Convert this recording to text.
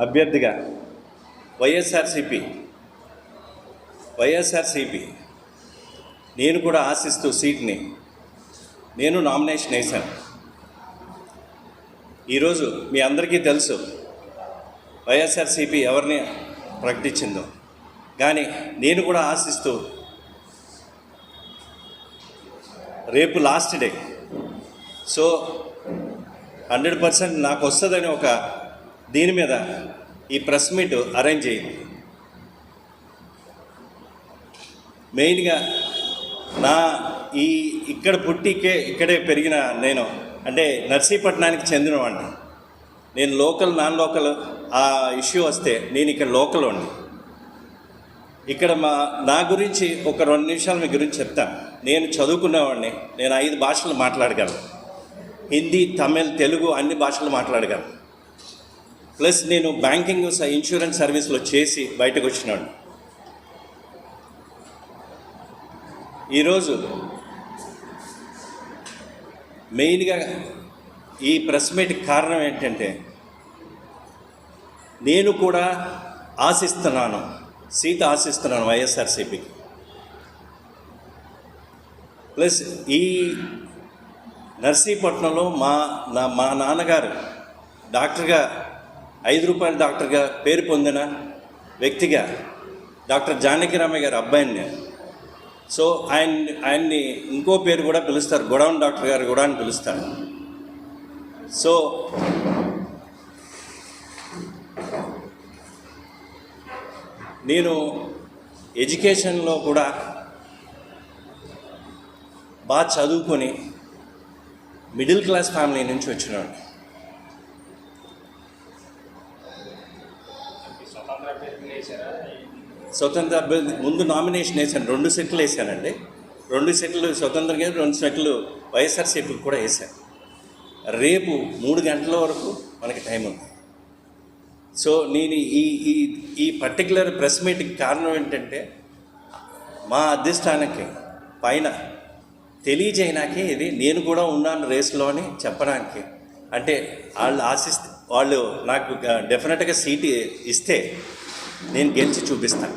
అభ్యర్థిగా వైఎస్ఆర్సిపి వైఎస్ఆర్సిపి నేను కూడా ఆశిస్తూ సీట్ని నేను నామినేషన్ వేశాను. ఈరోజు మీ అందరికీ తెలుసు వైఎస్ఆర్సిపి ఎవరిని ప్రకటించిందో. కానీ నేను కూడా ఆశిస్తూ రేపు last day. So hundred percent నాకు వస్తుందని ఒక దీని మీద ఈ ప్రెస్ మీట్ అరేంజ్ చేయండి మెయిన్గా నా ఈ ఇక్కడ పుట్టికే ఇక్కడే పెరిగిన నేను అంటే నర్సీపట్నానికి చెందినవాడిని. నేను లోకల్ నాన్ లోకల్ ఆ ఇష్యూ వస్తే నేను ఇక్కడ లోకల్ ఉండి ఇక్కడ మా నా గురించి ఒక రెండు నిమిషాలు మీ గురించి చెప్తాను. నేను చదువుకునేవాడిని నేను ఐదు భాషలు మాట్లాడగలను. హిందీ తమిళ్ తెలుగు అన్ని భాషలు మాట్లాడగలను. ప్లస్ నేను బ్యాంకింగ్ స- ఇన్సూరెన్స్ సర్వీస్లో చేసి బయటకు వచ్చినాడు. ఈరోజు మెయిన్గా ఈ ప్రెస్ మీట్ కారణం ఏంటంటే నేను కూడా ఆశిస్తున్నాను సీత ఆశిస్తున్నాను వైఎస్ఆర్సీపీకి. ప్లస్ ఈ నర్సీపట్నంలో మా నా మా నాన్నగారు డాక్టర్గా ఐదు రూపాయల డాక్టర్గా పేరు పొందిన వ్యక్తిగా డాక్టర్ జానకిరామయ్య గారి అబ్బాయిని నేను. సో ఆయన ఆయన్ని ఇంకో పేరు కూడా పిలుస్తారు గొడవన్ డాక్టర్ గారు కూడా అని పిలుస్తారు. సో నేను ఎడ్యుకేషన్లో కూడా బాగా చదువుకొని మిడిల్ క్లాస్ ఫ్యామిలీ నుంచి వచ్చినాడు స్వతంత్ర అభ్యర్థి ముందు నామినేషన్ వేసాను రెండు సెట్లు వేశానండి. రెండు సెట్లు స్వతంత్రంగా రెండు సెట్లు వైఎస్ఆర్సీపీకి కూడా వేసాను రేపు మూడు గంటల వరకు మనకి టైం ఉంది. సో నేను ఈ ఈ ఈ పర్టికులర్ ప్రెస్ మీట్కి కారణం ఏంటంటే మా అధిష్టానానికి పైన తెలియజేయడానికి ఇది నేను కూడా ఉన్నాను రేసులో అని చెప్పడానికి. అంటే వాళ్ళు ఆశిస్తే వాళ్ళు నాకు డెఫినెట్గా సీట్ ఇస్తే నేను గెలిచి చూపిస్తాను.